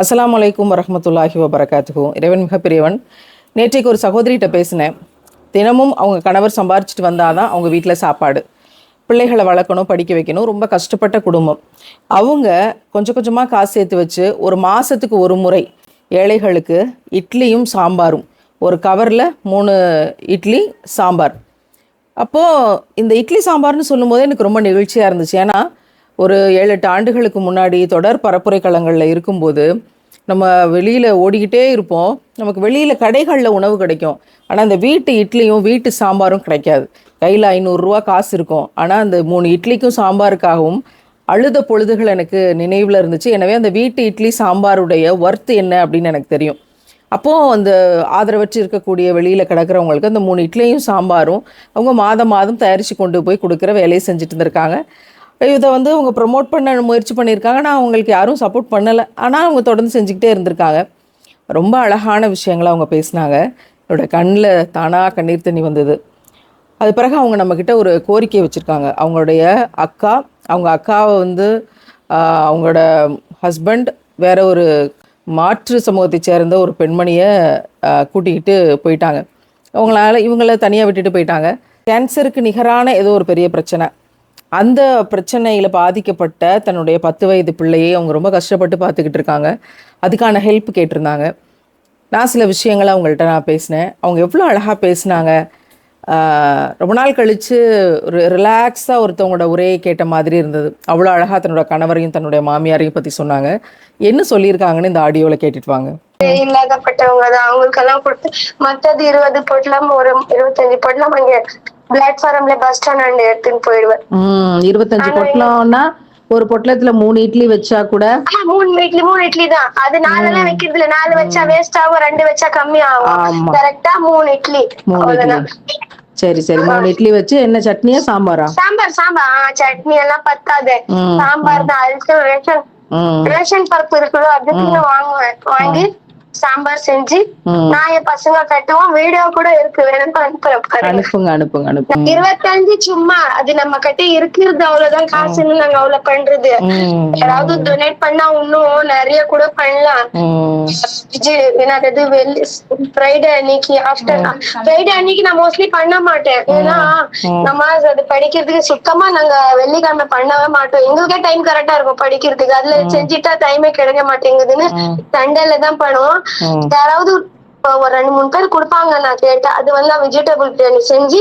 அஸ்லாம் அலைக்கும் வரமத்துல்லாஹி வபரகாத்துக்கும் இறைவன் மிகப்பெரியவன். நேற்றைக்கு ஒரு சகோதரிகிட்ட பேசினேன். தினமும் அவங்க கணவர் சம்பாரிச்சிட்டு வந்தாதான் அவங்க வீட்டில் சாப்பாடு. பிள்ளைகளை வளர்க்கணும் படிக்க வைக்கணும். ரொம்ப கஷ்டப்பட்ட குடும்பம். அவங்க கொஞ்சம் கொஞ்சமாக காசு சேர்த்து வச்சு ஒரு மாதத்துக்கு ஒரு முறை ஏழைகளுக்கு இட்லியும் சாம்பாரும். ஒரு கவரில் மூணு இட்லி சாம்பார். அப்போது இந்த இட்லி சாம்பார்னு சொல்லும்போது எனக்கு ரொம்ப நிகழ்ச்சியாக இருந்துச்சு. ஏன்னா ஒரு ஏழு எட்டு ஆண்டுகளுக்கு முன்னாடி தொடர் பரப்புரை களங்களில் இருக்கும்போது நம்ம வெளியில் ஓடிக்கிட்டே இருப்போம். நமக்கு வெளியில் கடைகளில் உணவு கிடைக்கும். ஆனால் அந்த வீட்டு இட்லியும் வீட்டு சாம்பாரும் கிடைக்காது. கையில் ஐநூறுரூவா காசு இருக்கும். ஆனால் அந்த மூணு இட்லிக்கும் சாம்பாருக்காகவும் அழுத பொழுதுகள் எனக்கு நினைவில் இருந்துச்சு. எனவே அந்த வீட்டு இட்லி சாம்பாருடைய ஒர்த்து என்ன அப்படின்னு எனக்கு தெரியும். அப்போது அந்த ஆதரவற்று இருக்கக்கூடிய வெளியில் கிடக்கிறவங்களுக்கு அந்த மூணு இட்லியும் சாம்பாரும் அவங்க மாதம் மாதம் தயாரித்து கொண்டு போய் கொடுக்குற வேலையை செஞ்சுட்டு இருந்திருக்காங்க. இதை வந்து அவங்க ப்ரொமோட் பண்ண முயற்சி பண்ணியிருக்காங்க. ஆனால் அவங்களுக்கு யாரும் சப்போர்ட் பண்ணலை. ஆனால் அவங்க தொடர்ந்து செஞ்சுக்கிட்டே இருந்திருக்காங்க. ரொம்ப அழகான விஷயங்களை அவங்க பேசினாங்க. என்னோட கண்ணில் தானாக கண்ணீர் தண்ணி வந்தது. அது பிறகு அவங்க நம்மக்கிட்ட ஒரு கோரிக்கை வச்சுருக்காங்க. அவங்களுடைய அக்கா அவங்க அக்காவை வந்து அவங்களோட ஹஸ்பண்ட் வேற ஒரு மாற்று சமூகத்தை சேர்ந்த ஒரு பெண்மணியை கூட்டிக்கிட்டு போயிட்டாங்க. அவங்களால இவங்கள தனியாக விட்டுட்டு போயிட்டாங்க. கேன்சருக்கு நிகரான ஏதோ ஒரு பெரிய பிரச்சனை. அந்த பிரச்சனையில் பாதிக்கப்பட்ட தன்னுடைய பத்து வயது பிள்ளையை அவங்க ரொம்ப கஷ்டப்பட்டு பார்த்துக்கிட்டு இருக்காங்க. அதுக்கான ஹெல்ப் கேட்டிருந்தாங்க. நான் சில விஷயங்களை அவங்கள்ட்ட நான் பேசினேன். அவங்க எவ்வளோ அழகாக பேசினாங்க. ஆஹ் ரொம்ப நாள் கழித்து ஒரு ரிலாக்ஸாக ஒருத்தவங்களோட உரையை கேட்ட மாதிரி இருந்தது. அவ்வளோ அழகாக தன்னோட கணவரையும் தன்னுடைய மாமியாரையும் பற்றி சொன்னாங்க. என்ன சொல்லியிருக்காங்கன்னு இந்த ஆடியோவில் கேட்டுட்டு வாங்க. இல்லாதப்பட்டவங்க தான். அவங்களுக்கெல்லாம் கொடுத்து மற்றது இருபது பொட்டலம் ஒரு இருபத்தஞ்சு பொட்டலம் அங்கே பிளாட்ஃபார்ம்ல பஸ் ஸ்டாண்ட் எடுத்துன்னு போயிடுவேன். இருபத்தஞ்சு பொட்டலம்னா ஒரு பொட்டலத்துல மூணு இட்லி வச்சா கூட மூணு இட்லி மூணு இட்லி தான். அது நாலெல்லாம் வைக்கிறது இல்ல. நாலு வச்சா வேஸ்ட் ஆகும் ரெண்டு வச்சா கம்மி ஆகும். கரெக்டா மூணு இட்லி. சரி சரி. மூணு இட்லி வச்சு என்ன சட்னியா சாம்பாரா? சாம்பார் சாம்பார். சட்னி எல்லாம் பத்தாது. சாம்பார் தான். அதுக்கு ரேஷன் ரேஷன் பருப்பு இருக்குல்ல அதுக்கு வாங்குவேன். வாங்கி சாம்பார் செஞ்சு. நான் என் பசங்க கட்டுவோம். வீடியோ கூட இருக்கு. வேணும்னு அனுப்புறேன் அனுப்புங்க அனுப்புங்க அனுப்புங்க. இருபத்தஞ்சு சும்மா. அது நம்ம கிட்ட இருக்கிறது அவ்வளவுதான். காசுன்னு நாங்க அவ்வளவு பண்றது. யாராவது டொனேட் பண்ணா இன்னும் நிறைய கூட பண்ணலாம். என்னது ஃப்ரைடே அன்னைக்கு ஆஃப்டர் ஃப்ரைடே அன்னைக்கு நான் மோஸ்ட்லி பண்ண மாட்டேன். ஏன்னா நம்ம அது படிக்கிறதுக்கு சுத்தமா நாங்க வெள்ளிக்கிழமை பண்ணவே மாட்டோம். எங்களுக்கே டைம் கரெக்டா இருக்கும் படிக்கிறதுக்கு. அதுல செஞ்சுட்டா டைமே கிடைக்க மாட்டேங்குதுன்னு சண்டேல தான் பண்ணுவோம். யாராவது ஒரு ரெண்டு மூணு பேர் கொடுப்பாங்க நான் கேட்டேன். அது வந்து வெஜிடபிள் பிரியாணி செஞ்சு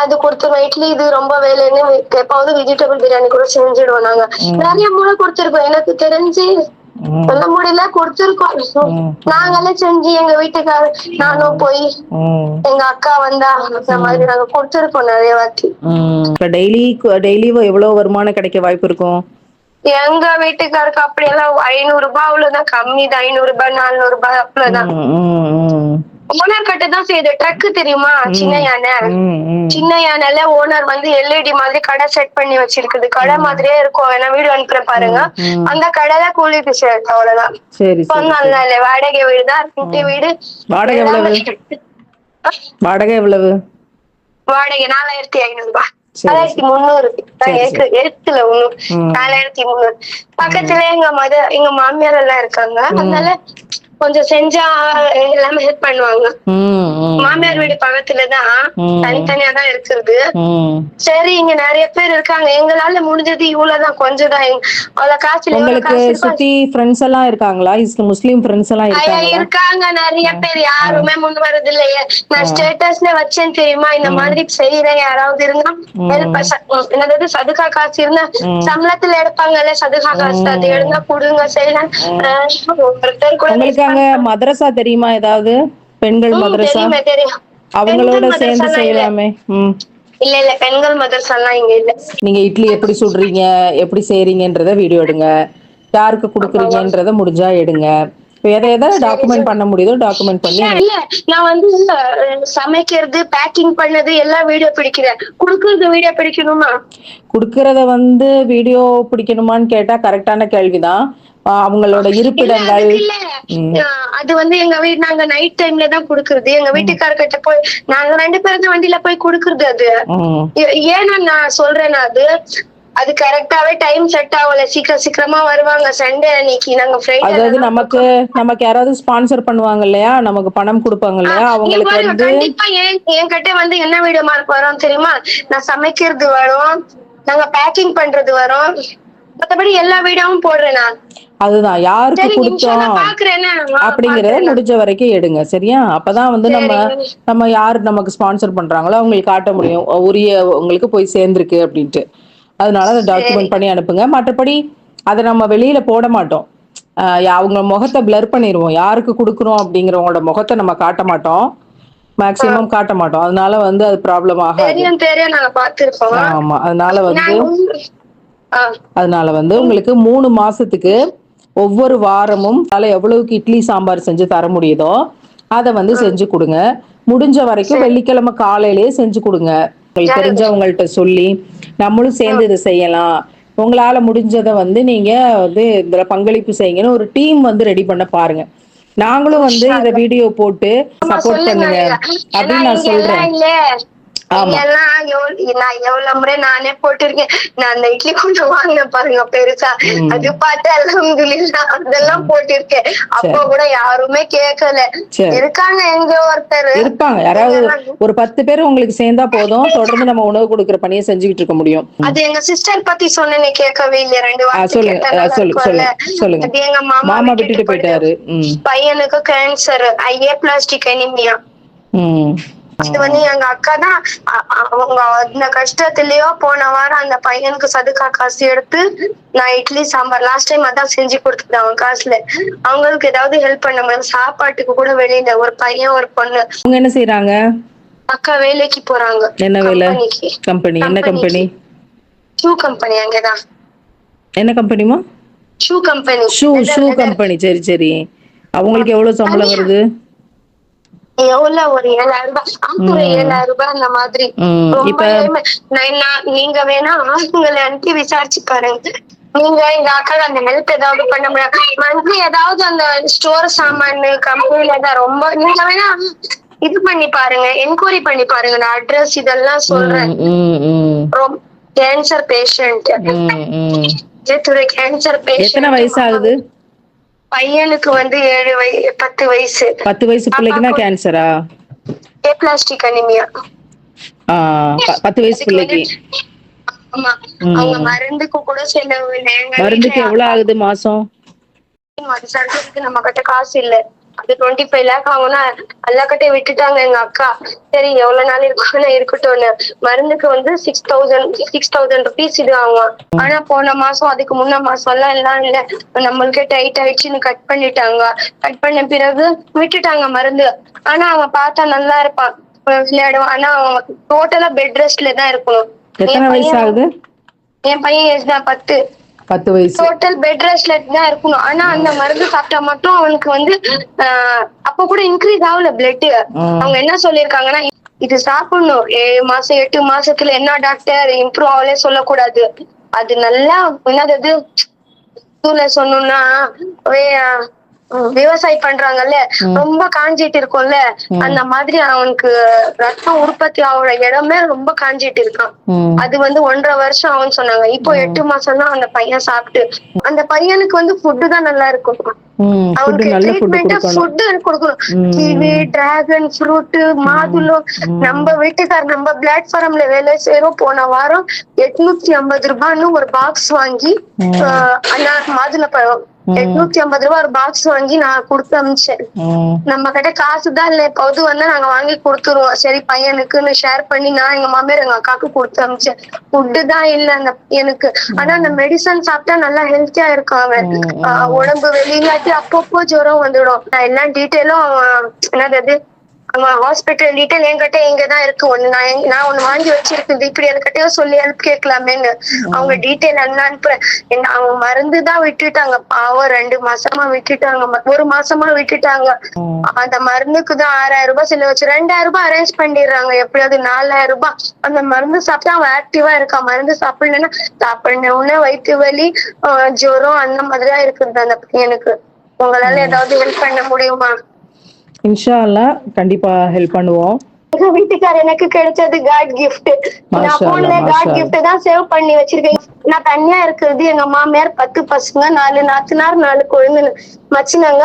அது கொடுத்துருவோம் இட்லி இது ரொம்ப வேலைன்னு எப்பாவது வெஜிடபிள் பிரியாணி கூட செஞ்சிடுவோம் நாங்க. நிறைய முறை கொடுத்துருக்கோம். எனக்கு தெரிஞ்சு. சொல்ல முடியல கொடுத்துருக்கோம். நாங்களே செஞ்சு எங்க வீட்டுக்கார நானும் போய் எங்க அக்கா வந்தா அந்த மாதிரி நாங்க கொடுத்துருக்கோம் நிறைய வாட்டி. டெய்லி டெய்லி எவ்வளோ வருமானம் கிடைக்க வாய்ப்பு இருக்கும்? எங்க வீட்டுக்காருக்கு அப்படியெல்லாம் ஐநூறு ரூபாய் அவ்வளவுதான். கம்மி தான் ஐநூறு ரூபாய் நானூறு ரூபாய் அவ்வளவுதான். ஓனர் கட்டு தான் செய்யுது. ட்ரக் தெரியுமா? சின்ன யானை. சின்ன யானைல ஓனர் வந்து எல்இடி மாதிரி கடை செட் பண்ணி வச்சிருக்குது. கடை மாதிரியே இருக்கும். வேணா வீடு அனுப்புறேன் பாருங்க. அந்த கடையில கூலிக்கு சேர்த்து அவ்வளவுதான். சொன்னால இல்ல வாடகை வீடு தான். குட்டி வீடு. வாடகை எவ்வளவு? வாடகை எவ்வளவு? வாடகை நாலாயிரத்தி ஐநூறு ரூபாய். சரி, நாலாயிரத்தி முந்நூறு ஏக்கு ஏத்துல நாலாயிரத்தி முந்நூறு பக்கத்துல எங்க மத எங்க மாமியார் எல்லாம் இருக்காங்க அதனால கொஞ்சம் செஞ்சா எல்லாமே ஹெல்ப் பண்ணுவாங்க. மாமியார் வீடு பக்கத்துலதான். தனித்தனியா தான் இருக்குது. சரி இங்க நிறைய பேர் இருக்காங்க. எங்களால முடிஞ்சது இவ்வளவுதான் கொஞ்சம் தான் அவ்வளவு காசு உங்களுக்கு? சுத்தி ஃப்ரெண்ட்ஸ் எல்லாம் இருக்காங்களா? முஸ்லீம் ஃப்ரெண்ட்ஸ் எல்லாம் இருக்காங்க நிறைய பேர். யாருமே முன் வரது இல்லையே நான் ஸ்டேட்டஸ்ல வச்சேன் தெரியுமா? இந்த மாதிரி செய்யறேன் யாராவது இருந்தா ச- என்னது சதுகா காசு இருந்தா சம்பளத்துல எடுப்பாங்கல்ல சதுகா காசு. அது எடுங்க கொடுங்க செய்யலாம் ஒருத்தர் கூட அங்க மதரசா தெரியுமா ஏதாவது? பெண்கள் மதரசா அவங்களோட சேர்ந்து மதரசாலாம் இல்ல. செய்யலாமே. ம். இல்ல இல்ல பெண்கள் மதரசா எல்லாம் இங்க இல்ல. நீங்க இட்லி எப்படி சுடுறீங்க? எப்படி செய்றீங்கன்றத வீடியோ எடுங்க. யாருக்கு கொடுக்குறீங்கன்றத முடிஞ்சா எடுங்க. எதை எதை டாக்குமெண்ட் பண்ண முடியுதோ டாக்குமெண்ட் பண்ணி இல்ல, இல்ல. நான் வந்து அஹ், சமைக்கிறது பேக்கிங் பண்ணது எல்லாம் வீடியோ பிடிக்கிறேன். குடுக்கறது வீடியோ பிடிக்கணுமா? கொடுக்கறத வந்து வீடியோ பிடிக்கணுமான்னு கேட்டா கரெக்டான கேள்விதான். அவங்களோட இருப்பிடங்கள். அது வந்து எங்க வீடு நாங்க நைட் டைம்ல தான் குடுக்கறது. எங்க வீட்டுக்காரர்கிட்ட போய் நாங்க ரெண்டு பேரும் வண்டியில போய் குடுக்கறது அது. ஏன்னா நான் சொல்றேன்னா அது அது கரெக்டாவே டைம் செட் ஆகல. சீக்கிரம் சீக்கிரமா வருவாங்க. சண்டே அன்னைக்கு நாங்க ஃப்ரைடே அதாவது நமக்கு நமக்கு யாராவது ஸ்பான்சர் பண்ணுவாங்க இல்லையா? நமக்கு பணம் கொடுப்பாங்க இல்லையா? அவங்களுக்கு வந்து கண்டிப்பா ஏன் என்கிட்ட வந்து என்ன வீடியோ மார்க் வரும் தெரியுமா? நான் சமைக்கிறது வரும். நாங்க பேக்கிங் பண்றது வரும். மத்தபடி எல்லா வீடியோவும் போடுறேன் நான். அதுதான் யாருக்கு கொடுத்தோம் அப்படிங்கறத முடிஞ்ச வரைக்கும் எடுங்க சரியா? அப்பதான் வந்து நம்ம. நம்ம யார் நமக்கு ஸ்பான்சர் பண்றாங்களோ அவங்களுக்கு காட்ட முடியும். உரிய உங்களுக்கு போய் சேர்ந்திருக்கு அப்படின்ட்டு. அதனால அதை டாக்குமெண்ட் பண்ணி அனுப்புங்க. மற்றபடி அதை நம்ம வெளியில போட மாட்டோம். அவங்க முகத்தை பிளர் பண்ணிடுவோம் யாருக்கு கொடுக்குறோம் அப்படிங்கிறவங்களோட முகத்தை நம்ம காட்ட மாட்டோம். மேக்சிமம் காட்ட மாட்டோம். அதனால வந்து அது ப்ராப்ளம் ஆகாது. ஆமா அதனால வந்து அதனால வந்து உங்களுக்கு மூணு மாசத்துக்கு ஒவ்வொரு வாரமும் அதில் எவ்வளவுக்கு இட்லி சாம்பார் செஞ்சு தர முடியுதோ அதை வந்து செஞ்சு கொடுங்க. முடிஞ்ச வரைக்கும் வெள்ளிக்கிழமை காலையிலேயே செஞ்சு கொடுங்க. உங்களுக்கு தெரிஞ்சவங்கள்ட்ட சொல்லி நம்மளும் சேர்ந்து இதை செய்யலாம். உங்களால முடிஞ்சதை வந்து நீங்க வந்து இதுல பங்களிப்பு செய்யுங்கன்னு ஒரு டீம் வந்து ரெடி பண்ண பாருங்க. நாங்களும் வந்து இத வீடியோ போட்டு சப்போர்ட் பண்ணுங்க. அப்படின்னு நான் சொல்றேன். நான் எவ்வளவு முறை நானே போட்டிருக்கேன். நான் அந்த இட்லி கொஞ்சம் வாங்கினேன் பாருங்க பெருசா. அது பார்த்து அல்ஹம்துலில்லா அதெல்லாம் போட்டிருக்கேன். அப்போ கூட யாருமே கேட்கல. இருக்காங்க எங்க ஒருத்தர். இருப்பாங்க. யாராவது ஒரு பத்து பேர் உங்களுக்கு சேர்ந்தா போதும். தொடர்ந்து நம்ம உணவு கொடுக்குற பணியை செஞ்சுக்கிட்டு இருக்க முடியும். அது எங்க சிஸ்டர் பத்தி சொன்னேனே கேட்கவே இல்ல ரெண்டு சொல்லுங்க. சொல்லுங்க சொல்லுங்க அது எங்க மாமா விட்டுட்டு போயிட்டாரு. பையனுக்கு கேன்சர் ஐஏ பிளாஸ்டிக் அனிமியா அது வந்து எங்க அக்கா தான் அவங்க அந்த கஷ்டத்திலயோ போன வாரம் அந்த பையனுக்கு சதுக்கா காசு எடுத்து நான் இட்லி சாம்பார் லாஸ்ட் டைம் அதான் செஞ்சு கொடுத்துட்டேன் அவன் காசுல. அவங்களுக்கு ஏதாவது ஹெல்ப் பண்ண முடியும் சாப்பாட்டுக்கு கூட வெளியில ஒரு பையன் ஒரு பொண்ணு. அவங்க என்ன செய்யறாங்க அக்கா வேலைக்கு போறாங்க. என்ன வேலை? கம்பெனி என்ன கம்பெனி ஷூ கம்பெனி அங்கதான். என்ன கம்பெனிமா shoe company shoe shoe company சரி சரி. அவங்களுக்கு எவ்வளவு சம்பளம் வருது? எவ்வளவு ஒரு ஏழாயிரம் ரூபாய்? ஆமா, ஒரு ஏழாயிரம் ரூபாய் அந்த மாதிரி. நீங்க வேணா ஆளுங்களை அனுப்பி விசாரிச்சு பாருங்க. நீங்க இந்த அக்கா அந்த ஹெல்ப் ஏதாவது பண்ண முடியாது. மந்த்லி ஏதாவது அந்த ஸ்டோர் சாமான் கம்பெனில தான் ரொம்ப நீங்க வேணா இது பண்ணி பாருங்க. என்கொயரி பண்ணி பாருங்க. நான் அட்ரஸ் இதெல்லாம் சொல்றேன். ரொம்ப கேன்சர் பேஷண்ட். கேன்சர் எத்தனை பேஷண்ட் வயசு ஆகுது? பையனுக்கு வந்து ஏழு வயசு பத்து வயசு. பத்து வயசு பிள்ளைக்குன்னா கேன்சரா? Aplastic anaemia. பத்து வயசு பிள்ளைக்கு. மருந்துக்கு கூட செலவு மருந்துக்கு எவ்வளவு ஆகுது மாசம்? நம்ம கிட்ட காசு இல்ல. அது டுவெண்ட்டி ஃபைவ் லேக் ஆகும்னா எல்லா கிட்டே விட்டுட்டாங்க எங்க அக்கா. சரி எவ்வளவு நாள் இருக்கும்னு இருக்கட்டும்னு. மருந்துக்கு வந்து six thousand six thousand rupees இது ஆகும். ஆனா போன மாசம் அதுக்கு முன்ன மாசம் எல்லாம் எல்லாம் இல்ல. நம்மளுக்கே டைட் ஆயிடுச்சுன்னு கட் பண்ணிட்டாங்க. கட் பண்ண பிறகு விட்டுட்டாங்க மருந்து. ஆனா அவன் பார்த்தா நல்லா இருப்பான். விளையாடுவான். ஆனா அவன் டோட்டலா பெட் ரெஸ்ட்ல தான் இருக்கணும். என் பையன் ஏஜ் தான் பத்து. பத்து வயசு. டோட்டல் பெட் ரெஸ்ட்ல தான் இருக்கணும். ஆனா அந்த மருந்து சாப்பிட்டா மட்டும் அவனுக்கு வந்து அப்ப கூட இன்க்ரீஸ் ஆகல பிளட். அவங்க என்ன சொல்லிருக்காங்கன்னா இது சாப்பிடணும். ஏழு மாசம் எட்டு மாசத்துல என்ன டாக்டர் இம்ப்ரூவ் ஆகலே சொல்லக்கூடாது. அது நல்லா என்னது தூள சொன்னோம்னா வே- ம், விவசாயம் பண்றாங்கல்ல ரொம்ப காஞ்சிட்டு இருக்கும்ல அந்த மாதிரி அவனுக்கு ரத்தம் உற்பத்தி ஆகுற இடமே ரொம்ப காஞ்சிட்டு இருக்கான். அது வந்து ஒன்றரை வருஷம் ஆகும்னு சொன்னாங்க. இப்போ எட்டு மாசம் தான் அந்த பையன் சாப்பிட்டு அந்த பையனுக்கு வந்து ஃபுட்டு தான் நல்லா இருக்கும். டிராகன் ஃப்ரூட் மாதுளம். நம்ம வீட்டுக்கார் நம்ம பிளாட்ஃபார்ம்ல வேலை செய்யறோம் போன வாரம் எட்நூத்தி ஐம்பது ரூபான்னு ஒரு பாக்ஸ் வாங்கி மாதுளை பழம் எட்நூத்தி ஐம்பது ரூபாய் ஒரு பாக்ஸ் வாங்கி நான் கொடுத்து அமிச்சேன். நம்ம கிட்ட காசு தான் இல்ல. இப்போது வந்து நாங்க வாங்கி கொடுத்துருவோம். சரி பையனுக்குன்னு ஷேர் பண்ணி நான் எங்க மாமியார் எங்க அக்காக்கு கொடுத்து அமிச்சேன். ஃபுட்டு தான் இல்ல அந்த பையனுக்கு ஆனா அந்த மெடிசன் சாப்பிட்டா நல்லா ஹெல்த்தியா ஆஹ் உடம்பு வெளியிலாட்டி அப்பப்போ ஜுரம் வந்துடும். நான் எல்லா டீட்டெயிலும் என்னது அவன் ஹாஸ்பிட்டல் டீட்டெயில் என்கிட்ட இங்க தான் இருக்கு. ஒண்ணு நான் நான் ஒண்ணு வாங்கி வச்சிருக்கேன் இப்படி என்கிட்டயோ சொல்லி ஹெல்ப் கேட்கலாமேன்னு அவங்க டீட்டெயில் எல்லாம் அனுப்புறேன் என்ன அவங்க மருந்து தான் விட்டுட்டாங்க. பாவம் ரெண்டு மாசமா விட்டுட்டாங்க. ஒரு மாசமா விட்டுட்டாங்க. அந்த மருந்துக்கு தான் ஆறாயிரம் ரூபாய் செலவு வச்சு ரெண்டாயிரம் ரூபாய் அரேஞ்ச் பண்ணிடுறாங்க. எப்படியாவது நாலாயிரம் ரூபாய். அந்த மருந்து சாப்பிட்டா அவன் ஆக்டிவா இருக்கான் மருந்து சாப்பிடலன்னா சாப்பிடன உடனே வயிற்று வலி ஜுரம் அந்த மாதிரிதான் இருக்குது. அந்த பையனுக்கு. உங்களால ஏதாவது ஹெல்ப் பண்ண முடியுமா? இன்ஷா அல்லாஹ் கண்டிப்பா ஹெல்ப் பண்ணுவோம். எங்க வீட்டுக்கார எனக்கு கிடைச்சது காட் கிஃப்ட் நான் போன்ல காட் கிஃப்ட் தான் சேவ் பண்ணி வச்சிருக்கேன். நான் தனியா இருக்கிறது எங்க மாமியார் பத்து பசங்க நாலு நாத்தனார் நாலு குழந்தை மச்சினங்க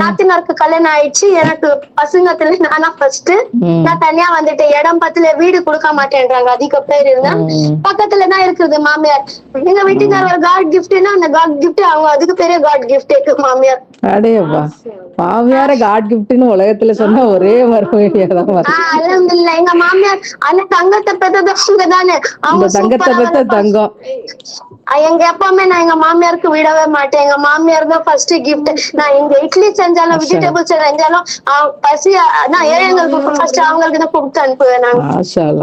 நாத்தனாருக்கு கல்யாணம் ஆயிடுச்சு. எனக்கு பசங்கத்துல நானா ஃபர்ஸ்ட். நான் தனியா வந்துட்டேன் இடம் பத்துல வீடு கொடுக்க மாட்டேன்றாங்க. அதிக பேர் இருந்தா. பக்கத்துல தான் இருக்குது மாமியார். எங்க வீட்டுக்கார ஒரு காட் கிஃப்ட்னா அந்த காட் கிஃப்ட் அவங்க அதுக்கு பேரே காட் கிஃப்ட் எங்க மாமியார். அடேப்பா மாமியார காட் கிஃப்ட்னு உலகத்துல சொன்னா ஒரே மறுமையாதான் அல்ஹம்துலில்லாஹ் எங்க மாமியார் அந்த தங்கத்தை பெத்தது அவங்க தானே. அவங்க தங்கத்தை பெத்த. தங்கம். எங்க எப்பவுமே நான் எங்க மாமியாருக்கு விடவே மாட்டேன். எங்க மாமியார் தான் ஃபர்ஸ்ட் கிஃப்ட் நான் இங்க இட்லி செஞ்சாலும் வெஜிடபிள்ஸ் செஞ்சாலும் பசி நான் ஏழைங்களுக்கு ஃபர்ஸ்ட் அவங்களுக்கு தான் கொடுத்து அனுப்புவேன் நான்.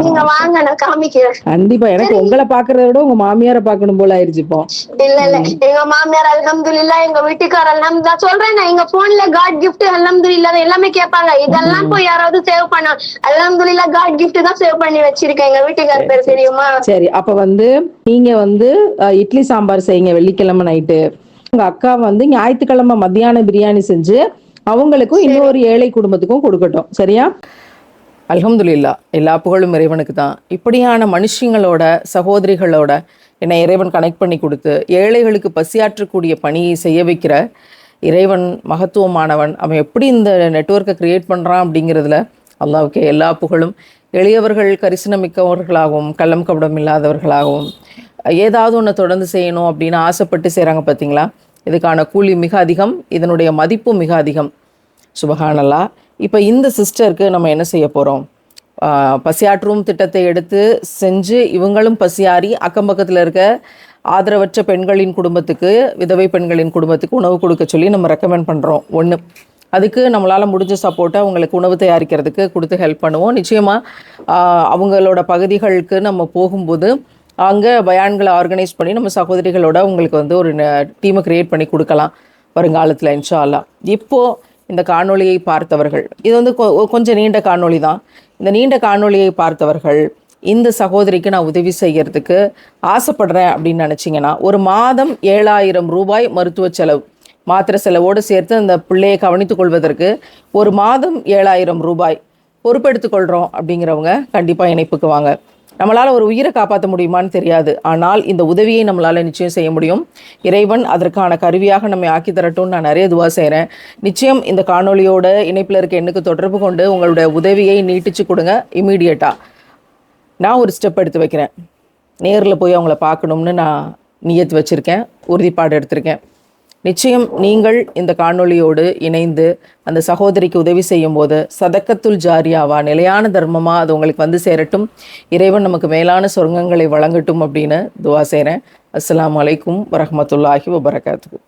நீங்க வாங்க நான் காமிக்கிறேன். கண்டிப்பா. எனக்கு உங்களை பாக்குறத விட உங்க மாமியார பாக்கணும் போல ஆயிருச்சு இப்போ. இல்ல இல்ல. எங்க மாமியார் அல்ஹம்துலில்லாஹ் எங்க வீட்டுக்கார் அல்ஹம் நான் சொல்றேன் நான். எங்க போன்ல காட் கிஃப்ட் அல்ஹம்துலில்லாஹ் எல்லாமே கேட்பாங்க. இதெல்லாம் போய் யாராவது சேவ் பண்ண அல்ஹம்துலில்லாஹ் காட் கிஃப்ட் தான் சேவ் பண்ணி வச்சிருக்கேன். எங்க வீட்டுக்கார் பேர் தெரியுமா? சரி அப்ப வந்து நீங்க வந்து இட்லி சாம்பார் செய்யுங்க வெள்ளிக்கிழமை நைட்டு உங்க அக்கா வந்து ஞாயிற்றுக்கிழமை மத்தியானம் பிரியாணி செஞ்சு அவங்களுக்கும் இன்னொரு ஏழை குடும்பத்துக்கும் கொடுக்கட்டும். சரியா? அல்ஹம்துலில்லா எல்லா புகழும் இறைவனுக்கு தான். இப்படியான மனுஷங்களோட சகோதரிகளோட என்னை இறைவன் கனெக்ட் பண்ணி கொடுத்து ஏழைகளுக்கு பசியாற்றக்கூடிய பணியை செய்ய வைக்கிற இறைவன் மகத்துவமானவன் அவன் எப்படி இந்த நெட்வொர்க்கை கிரியேட் பண்ணுறான் அப்படிங்கிறதுல அல்லாவுக்கு எல்லா புகழும். எளியவர்கள் கரிசனமிக்கவர்களாகவும் கள்ளம் கபடம் இல்லாதவர்களாகவும் ஏதாவது ஒன்று தொடர்ந்து செய்யணும் அப்படின்னு ஆசைப்பட்டு செய்கிறாங்க பார்த்தீங்களா இதுக்கான கூலி மிக அதிகம் இதனுடைய மதிப்பும் மிக அதிகம். சுபகானல்லா. இப்போ இந்த சிஸ்டருக்கு நம்ம என்ன செய்ய போகிறோம் பசியாற்றும் திட்டத்தை எடுத்து செஞ்சு இவங்களும் பசியாறி அக்கம் பக்கத்தில் இருக்க ஆதரவற்ற பெண்களின் குடும்பத்துக்கு விதவை பெண்களின் குடும்பத்துக்கு உணவு கொடுக்க சொல்லி நம்ம ரெக்கமெண்ட் பண்ணுறோம் ஒன்று அதுக்கு நம்மளால் முடிஞ்ச சப்போர்ட்டை அவங்களுக்கு உணவு தயாரிக்கிறதுக்கு கொடுத்து ஹெல்ப் பண்ணுவோம். நிச்சயமாக அவங்களோட பகுதிகளுக்கு நம்ம போகும்போது அங்கே பயான்களை ஆர்கனைஸ் பண்ணி நம்ம சகோதரிகளோட உங்களுக்கு வந்து ஒரு டீமை க்ரியேட் பண்ணி கொடுக்கலாம் வருங்காலத்தில் இன்ஷால்லா இப்போது இந்த காணொளியை பார்த்தவர்கள் இது வந்து கொஞ்சம் நீண்ட காணொளி தான். இந்த நீண்ட காணொளியை பார்த்தவர்கள் இந்த சகோதரிக்கு நான் உதவி செய்கிறதுக்கு ஆசைப்படுறேன் அப்படின்னு நினச்சிங்கன்னா ஒரு மாதம் ஏழாயிரம் ரூபாய் மருத்துவ செலவு மாத்திரை செலவோடு சேர்த்து அந்த பிள்ளையை கவனித்து கொள்வதற்கு ஒரு மாதம் ஏழாயிரம் ரூபாய் பொறுப்பெடுத்துக்கொள்கிறோம் அப்படிங்கிறவங்க கண்டிப்பாக இணைப்புக்கு வாங்க. நம்மளால் ஒரு உயிரை காப்பாற்ற முடியுமான்னு தெரியாது. ஆனால் இந்த உதவியை நம்மளால் நிச்சயம் செய்ய முடியும். இறைவன் அதற்கான கருவியாக நம்மை ஆக்கி தரட்டும்னு நான் நிறைய துவா செய்கிறேன் நிச்சயம் இந்த காணொளியோட இணைப்பில் இருக்க எண்ணுக்கு தொடர்பு கொண்டு உங்களுடைய உதவியை நீட்டிச்சு கொடுங்க இமீடியட்டாக நான் ஒரு ஸ்டெப் எடுத்து வைக்கிறேன். நேரில் போய் அவங்கள பார்க்கணும்னு நான் நியத்து வச்சுருக்கேன். உறுதிப்பாடு எடுத்திருக்கேன். நிச்சயம் நீங்கள் இந்த காணொளியோடு இணைந்து அந்த சகோதரிக்கு உதவி செய்யும் போது சதக்கத்துல் ஜாரியாவா நிலையான தர்மமா அது உங்களுக்கு வந்து சேரட்டும். இறைவன் நமக்கு மேலான சொர்க்கங்களை வழங்கட்டும் அப்படின்னு துவா செய்கிறேன் அஸ்லாம் வலைக்கும் வரமத்துல்லாஹி வபரகாத்துக்கு